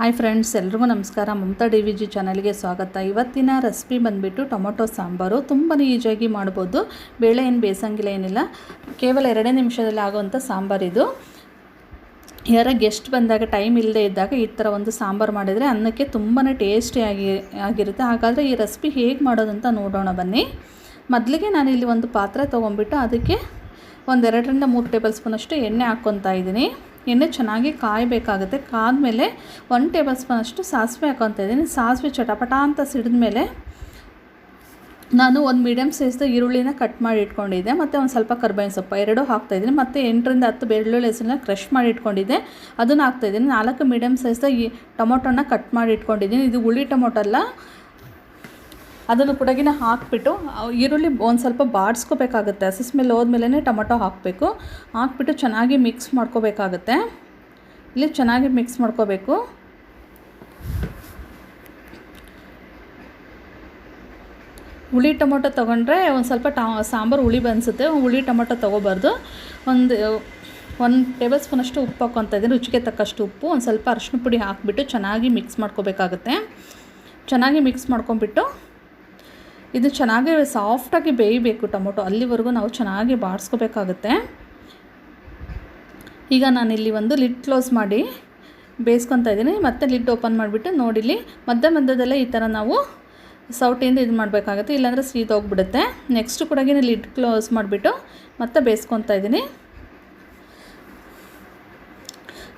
Hi friends ಎಲ್ರಿಗೂ ನಮಸ್ಕಾರ. Mamata D V G ಚಾನಲ್ಗೆ ಸ್ವಾಗತ. ಇವತ್ತಿನ ರೆಸಿಪಿ ಬಂದುಬಿಟ್ಟು ಟೊಮೊಟೊ ಸಾಂಬಾರು ತುಂಬಾ ಈಜಿಯಾಗಿ ಮಾಡ್ಬೋದು. ಬೇಳೆ ಏನು ಬೇಯಿಸಂಗಿಲ್ಲ ಏನಿಲ್ಲ. ಕೇವಲ ಎರಡೇ ನಿಮಿಷದಲ್ಲಿ ಆಗುವಂಥ ಸಾಂಬಾರಿದು ಯಾರ ಗೆಸ್ಟ್ ಬಂದಾಗ ಟೈಮ್ ಇಲ್ಲದೆ ಇದ್ದಾಗ ಈ ಥರ ಒಂದು ಸಾಂಬಾರು ಮಾಡಿದರೆ ಅನ್ನಕ್ಕೆ ತುಂಬಾ ಟೇಸ್ಟಿಯಾಗಿ ಆಗಿರುತ್ತೆ. ಹಾಗಾದರೆ ಈ ರೆಸಿಪಿ ಹೇಗೆ ಮಾಡೋದಂತ ನೋಡೋಣ ಬನ್ನಿ. ಮೊದಲಿಗೆ ನಾನು ಇಲ್ಲಿ ಒಂದು ಪಾತ್ರೆ ತೊಗೊಂಬಿಟ್ಟು ಅದಕ್ಕೆ ಒಂದೆರಡರಿಂದ ಮೂರು ಟೇಬಲ್ ಸ್ಪೂನಷ್ಟು ಎಣ್ಣೆ ಹಾಕ್ಕೊತಾ ಇದ್ದೀನಿ. ಎಣ್ಣೆ ಚೆನ್ನಾಗಿ ಕಾಯಬೇಕಾಗುತ್ತೆ. ಕಾದಮೇಲೆ ಒನ್ ಟೇಬಲ್ ಸ್ಪೂನಷ್ಟು ಸಾಸಿವೆ ಹಾಕೊತ ಇದ್ದೀನಿ. ಸಾಸಿವೆ ಚಟಪಟ ಅಂತ ಸಿಡಿದ ಮೇಲೆ ನಾನು ಒಂದು ಮೀಡಿಯಮ್ ಸೈಜ್ದು ಈರುಳ್ಳಿನ ಕಟ್ ಮಾಡಿ ಇಟ್ಕೊಂಡಿದ್ದೆ. ಮತ್ತು ಒಂದು ಸ್ವಲ್ಪ ಕರ್ಬೇವಿನ ಸೊಪ್ಪು ಎರಡೂ ಹಾಕ್ತಾಯಿದ್ದೀನಿ ಮತ್ತು ಎಂಟರಿಂದ ಹತ್ತು ಬೆಳ್ಳುಳ್ಳಿ ಹೆಸರನ್ನ ಕ್ರಷ್ ಮಾಡಿ ಇಟ್ಕೊಂಡಿದ್ದೆ. ಅದನ್ನು ಹಾಕ್ತಾಯಿದ್ದೀನಿ ನಾಲ್ಕು ಮೀಡಿಯಮ್ ಸೈಜ್ದು ಈ ಟೊಮೊಟೊನ ಕಟ್ ಮಾಡಿ ಇಟ್ಕೊಂಡಿದ್ದೀನಿ. ಇದು ಹುಳಿ ಟೊಮೊಟೊ ಅಲ್ಲ. ಅದನ್ನು ಕೂಡಗಿನ ಹಾಕಿಬಿಟ್ಟು ಈರುಳ್ಳಿ ಒಂದು ಸ್ವಲ್ಪ ಬಾಡಿಸ್ಕೋಬೇಕಾಗುತ್ತೆ. ಹಸಿ ಸ್ಮೆಲ್ ಹೋದ್ಮೇಲೆ ಟೊಮೊಟೊ ಹಾಕಬೇಕು. ಹಾಕ್ಬಿಟ್ಟು ಚೆನ್ನಾಗಿ ಮಿಕ್ಸ್ ಮಾಡ್ಕೋಬೇಕಾಗುತ್ತೆ. ಇಲ್ಲಿ ಚೆನ್ನಾಗಿ ಮಿಕ್ಸ್ ಮಾಡ್ಕೋಬೇಕು. ಹುಳಿ ಟೊಮೊಟೊ ತೊಗೊಂಡ್ರೆ ಒಂದು ಸ್ವಲ್ಪ ಟ, ಸಾಂಬಾರು ಹುಳಿ ಬನ್ಸುತ್ತೆ. ಹುಳಿ ಟೊಮೊಟೊ ತೊಗೋಬಾರ್ದು. ಒಂದು ಒಂದು ಟೇಬಲ್ ಸ್ಪೂನಷ್ಟು ಉಪ್ಪು ಹಾಕ್ಕೊತಾ ಇದ್ದೀನಿ. ರುಚಿಗೆ ತಕ್ಕಷ್ಟು ಉಪ್ಪು, ಒಂದು ಸ್ವಲ್ಪ ಅರಿಶಿನ ಪುಡಿ ಹಾಕಿಬಿಟ್ಟು ಚೆನ್ನಾಗಿ ಮಿಕ್ಸ್ ಮಾಡ್ಕೋಬೇಕಾಗುತ್ತೆ. ಚೆನ್ನಾಗಿ ಮಿಕ್ಸ್ ಮಾಡ್ಕೊಂಬಿಟ್ಟು ಇದು ಚೆನ್ನಾಗಿ ಸಾಫ್ಟಾಗಿ ಬೇಯಬೇಕು ಟೊಮೊಟೊ. ಅಲ್ಲಿವರೆಗೂ ನಾವು ಚೆನ್ನಾಗಿ ಬಾಡಿಸ್ಕೋಬೇಕಾಗುತ್ತೆ ಈಗ ನಾನಿಲ್ಲಿ ಒಂದು ಲಿಡ್ ಕ್ಲೋಸ್ ಮಾಡಿ ಬೇಯಿಸ್ಕೊತಾ ಇದ್ದೀನಿ. ಮತ್ತೆ ಲಿಡ್ ಓಪನ್ ಮಾಡಿಬಿಟ್ಟು ನೋಡಿಲಿ ಮಧ್ಯ ಮಧ್ಯದಲ್ಲೇ ಈ ಥರ ನಾವು ಸೌಟಿಂದ ಇದು ಮಾಡಬೇಕಾಗುತ್ತೆ. ಇಲ್ಲಾಂದರೆ ಸೀದೋಗ್ಬಿಡುತ್ತೆ ನೆಕ್ಸ್ಟ್ ಕೂಡ ಲಿಡ್ ಕ್ಲೋಸ್ ಮಾಡಿಬಿಟ್ಟು ಮತ್ತೆ ಬೇಯಿಸ್ಕೊತಾ ಇದ್ದೀನಿ.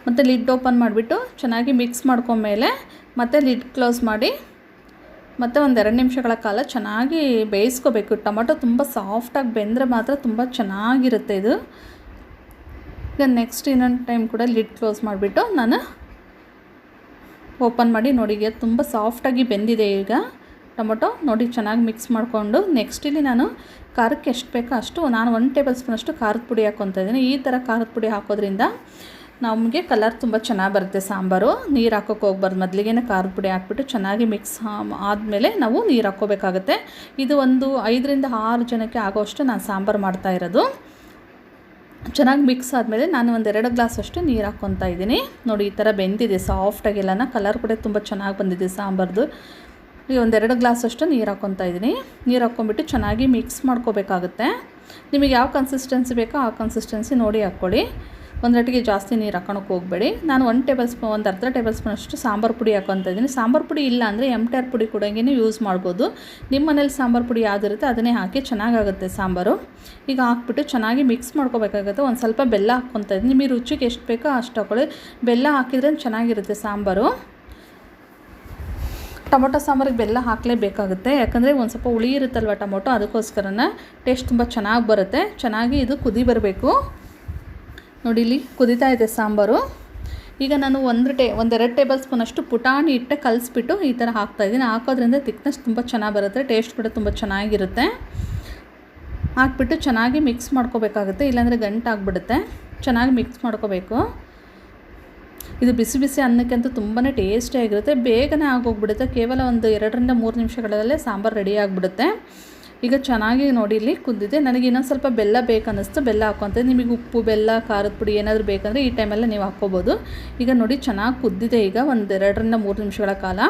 ಮತ್ತು ಲಿಡ್ ಓಪನ್ ಮಾಡಿಬಿಟ್ಟು ಚೆನ್ನಾಗಿ ಮಿಕ್ಸ್ ಮಾಡ್ಕೊಂಡ್ಮೇಲೆ ಮತ್ತೆ ಲಿಡ್ ಕ್ಲೋಸ್ ಮಾಡಿ ಮತ್ತು ಒಂದು ಎರಡು ನಿಮಿಷಗಳ ಕಾಲ ಚೆನ್ನಾಗಿ ಬೇಯಿಸ್ಕೋಬೇಕು. ಟೊಮೊಟೊ ತುಂಬ ಸಾಫ್ಟಾಗಿ ಬೆಂದರೆ ಮಾತ್ರ ತುಂಬ ಚೆನ್ನಾಗಿರುತ್ತೆ ಇದು. ಈಗ ನೆಕ್ಸ್ಟ್ ಇನ್ನೊಂದು ಟೈಮ್ ಕೂಡ ಲಿಡ್ ಕ್ಲೋಸ್ ಮಾಡಿಬಿಟ್ಟು ನಾನು ಓಪನ್ ಮಾಡಿ ನೋಡಿ, ಈಗ ತುಂಬ ಸಾಫ್ಟಾಗಿ ಬೆಂದಿದೆ ಈಗ ಟೊಮೊಟೊ. ನೋಡಿ, ಚೆನ್ನಾಗಿ ಮಿಕ್ಸ್ ಮಾಡಿಕೊಂಡು ನೆಕ್ಸ್ಟ್ ಇಲ್ಲಿ ನಾನು ಖಾರಕ್ಕೆ ಎಷ್ಟು ಬೇಕೋ ಅಷ್ಟು, ನಾನು ಒನ್ ಟೇಬಲ್ ಸ್ಪೂನಷ್ಟು ಖಾರದ ಪುಡಿ ಹಾಕ್ಕೊತಾ ಇದ್ದೀನಿ. ಈ ಥರ ಖಾರದ ಪುಡಿ ಹಾಕೋದ್ರಿಂದ ನಮಗೆ ಕಲರ್ ತುಂಬ ಚೆನ್ನಾಗಿ ಬರುತ್ತೆ ಸಾಂಬಾರು. ನೀರು ಹಾಕೋಕೆ ಹೋಗ್ಬಾರ್ದು ಮೊದಲಿಗೆ ಖಾರದ ಪುಡಿ ಹಾಕ್ಬಿಟ್ಟು ಚೆನ್ನಾಗಿ ಮಿಕ್ಸ್ ಆದಮೇಲೆ ನಾವು ನೀರು ಹಾಕ್ಕೋಬೇಕಾಗುತ್ತೆ. ಇದು ಒಂದು ಐದರಿಂದ ಆರು ಜನಕ್ಕೆ ಆಗೋಷ್ಟು ನಾನು ಸಾಂಬಾರು ಮಾಡ್ತಾ ಇರೋದು. ಚೆನ್ನಾಗಿ ಮಿಕ್ಸ್ ಆದಮೇಲೆ ನಾನು ಒಂದೆರಡು ಗ್ಲಾಸಷ್ಟು ನೀರು ಹಾಕ್ಕೊತಾ ಇದ್ದೀನಿ. ನೋಡಿ, ಈ ಥರ ಬೆಂದಿದೆ ಸಾಫ್ಟಾಗೆಲ್ಲನ ಕಲರ್ ಕೂಡ ತುಂಬ ಚೆನ್ನಾಗಿ ಬಂದಿದೆ ಸಾಂಬಾರ್ದು. ಈಗ ಒಂದೆರಡು ಗ್ಲಾಸಷ್ಟು ನೀರು ಹಾಕ್ಕೊತಾ ಇದ್ದೀನಿ. ನೀರು ಹಾಕ್ಕೊಂಬಿಟ್ಟು ಚೆನ್ನಾಗಿ ಮಿಕ್ಸ್ ಮಾಡ್ಕೋಬೇಕಾಗುತ್ತೆ. ನಿಮಗೆ ಯಾವ ಕನ್ಸಿಸ್ಟೆನ್ಸಿ ಬೇಕೋ ಆ ಕನ್ಸಿಸ್ಟೆನ್ಸಿ ನೋಡಿ ಹಾಕ್ಕೊಳ್ಳಿ. ಒಂದರಟ್ಟಿಗೆ ಜಾಸ್ತಿ ನೀರು ಹಾಕೋಣಕ್ಕೆ ಹೋಗಬೇಡಿ. ನಾನು ಒಂದು ಟೇಬಲ್ ಸ್ಪೂನ್, ಒಂದು ಅರ್ಧ ಟೇಬಲ್ ಸ್ಪೂನ್ ಅಷ್ಟು ಸಾಂಬಾರು ಪುಡಿ ಹಾಕೋಂತ ಇದ್ದೀನಿ. ಸಾಂಬಾರು ಪುಡಿ ಇಲ್ಲ ಅಂದರೆ ಆರ್ ಪುಡಿ ಕೂಡ ಯೂಸ್ ಮಾಡ್ಬೋದು. ನಿಮ್ಮ ಮನೇಲಿ ಸಾಂಬಾರು ಪುಡಿ ಯಾವುದಿರುತ್ತೆ ಅದನ್ನೇ ಹಾಕಿ ಚೆನ್ನಾಗಾಗುತ್ತೆ ಸಾಂಬಾರು. ಈಗ ಹಾಕ್ಬಿಟ್ಟು ಚೆನ್ನಾಗಿ ಮಿಕ್ಸ್ ಮಾಡ್ಕೋಬೇಕಾಗುತ್ತೆ. ಒಂದು ಸ್ವಲ್ಪ ಬೆಲ್ಲ ಹಾಕ್ಕೊತಾ ಇದ್ದೀನಿ. ನಿಮಗೆ ರುಚಿಗೆ ಎಷ್ಟು ಬೇಕೋ ಅಷ್ಟು ಹಾಕೊಳ್ಳಿ. ಬೆಲ್ಲ ಹಾಕಿದ್ರೆ ಚೆನ್ನಾಗಿರುತ್ತೆ ಸಾಂಬಾರು. ಟೊಮೊಟೊ ಸಾಂಬಾರಿಗೆ ಬೆಲ್ಲ ಹಾಕಲೇಬೇಕಾಗುತ್ತೆ. ಯಾಕಂದರೆ ಒಂದು ಸ್ವಲ್ಪ ಹುಳಿ ಇರುತ್ತಲ್ವ ಟೊಮೊಟೊ, ಅದಕ್ಕೋಸ್ಕರನ ಟೇಸ್ಟ್ ತುಂಬ ಚೆನ್ನಾಗಿ ಬರುತ್ತೆ. ಚೆನ್ನಾಗಿ ಇದು ಕುದಿ ಬರಬೇಕು. ನೋಡಿ ಇಲ್ಲಿ ಕುದೀತಾ ಇದೆ ಸಾಂಬಾರು. ಈಗ ನಾನು ಒಂದು ಟೇ ಒಂದೆರಡು ಟೇಬಲ್ ಸ್ಪೂನಷ್ಟು ಪುಟಾಣಿ ಇಟ್ಟೆ ಕಲಿಸ್ಬಿಟ್ಟು ಈ ಥರ ಹಾಕ್ತಾಯಿದ್ದೀನಿ ಹಾಕೋದ್ರಿಂದ ತಿಕ್ನೆಸ್ ತುಂಬ ಚೆನ್ನಾಗಿ ಬರುತ್ತೆ ಟೇಸ್ಟ್ ಕೂಡ ತುಂಬ ಚೆನ್ನಾಗಿರುತ್ತೆ. ಹಾಕ್ಬಿಟ್ಟು ಚೆನ್ನಾಗಿ ಮಿಕ್ಸ್ ಮಾಡ್ಕೋಬೇಕಾಗುತ್ತೆ, ಇಲ್ಲಾಂದರೆ ಗಂಟಾಗ್ಬಿಡುತ್ತೆ ಚೆನ್ನಾಗಿ ಮಿಕ್ಸ್ ಮಾಡ್ಕೋಬೇಕು. ಇದು ಬಿಸಿ ಬಿಸಿ ಅನ್ನಕ್ಕಂತೂ ತುಂಬಾ ಟೇಸ್ಟಿಯಾಗಿರುತ್ತೆ ಬೇಗನೆ ಆಗೋಗ್ಬಿಡುತ್ತೆ. ಕೇವಲ ಒಂದು ಎರಡರಿಂದ ಮೂರು ನಿಮಿಷಗಳಲ್ಲೇ ಸಾಂಬಾರು ರೆಡಿ ಆಗಿಬಿಡುತ್ತೆ. ಈಗ ಚೆನ್ನಾಗಿ ನೋಡಿ ಇಲ್ಲಿ ಕುದ್ದಿದೆ ನನಗೆ ಇನ್ನೊಂದು ಸ್ವಲ್ಪ ಬೆಲ್ಲ ಬೇಕನ್ನಿಸ್ತು. ಬೆಲ್ಲ ಹಾಕ್ಕೊತ ನಿಮಗೆ ಉಪ್ಪು, ಬೆಲ್ಲ, ಖಾರದ ಪುಡಿ ಏನಾದರೂ ಬೇಕಂದರೆ ಈ ಟೈಮೆಲ್ಲ ನೀವು ಹಾಕ್ಕೋಬೋದು. ಈಗ ನೋಡಿ ಚೆನ್ನಾಗಿ ಕುದ್ದಿದೆ ಈಗ ಒಂದು ಎರಡರಿಂದ ಮೂರು ನಿಮಿಷಗಳ ಕಾಲ.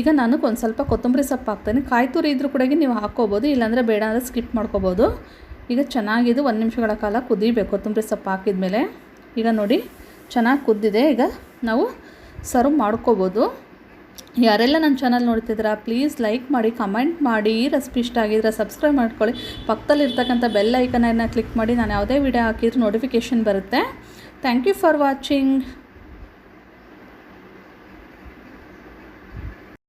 ಈಗ ನಾನು ಒಂದು ಸ್ವಲ್ಪ ಕೊತ್ತಂಬರಿ ಸೊಪ್ಪು ಹಾಕ್ತೇನೆ. ಕಾಯಿ ತುರಿ ಇದ್ರೂ ಕೂಡ ನೀವು ಹಾಕ್ಕೋಬೋದು. ಇಲ್ಲಾಂದರೆ ಬೇಡ ಅಂದರೆ ಸ್ಕಿಪ್ ಮಾಡ್ಕೋಬೋದು. ಈಗ ಚೆನ್ನಾಗಿದ್ದು ಒಂದು ನಿಮಿಷಗಳ ಕಾಲ ಕುದಿಬೇಕು ಕೊತ್ತಂಬರಿ ಸೊಪ್ಪು ಹಾಕಿದ ಮೇಲೆ ಈಗ ನೋಡಿ ಚೆನ್ನಾಗಿ ಕುದ್ದಿದೆ. ಈಗ ನಾವು ಸರ್ವ್ ಮಾಡ್ಕೋಬೋದು. ಯಾರೆಲ್ಲ ನನ್ನ ಚಾನಲ್ ನೋಡ್ತಿದ್ದೀರಾ ಪ್ಲೀಸ್ ಲೈಕ್ ಮಾಡಿ ಕಮೆಂಟ್ ಮಾಡಿ. ಈ ರೆಸಿಪಿ ಇಷ್ಟ ಆಗಿದ್ರೆ ಸಬ್ಸ್ಕ್ರೈಬ್ ಮಾಡ್ಕೊಳ್ಳಿ. ಪಕ್ಕದಲ್ಲಿರ್ತಕ್ಕಂಥ ಬೆಲ್ ಐಕನನ್ನು ಕ್ಲಿಕ್ ಮಾಡಿ. ನಾನು ಯಾವುದೇ ವಿಡಿಯೋ ಹಾಕಿದ್ರೂ ನೋಟಿಫಿಕೇಷನ್ ಬರುತ್ತೆ. Thank you for watching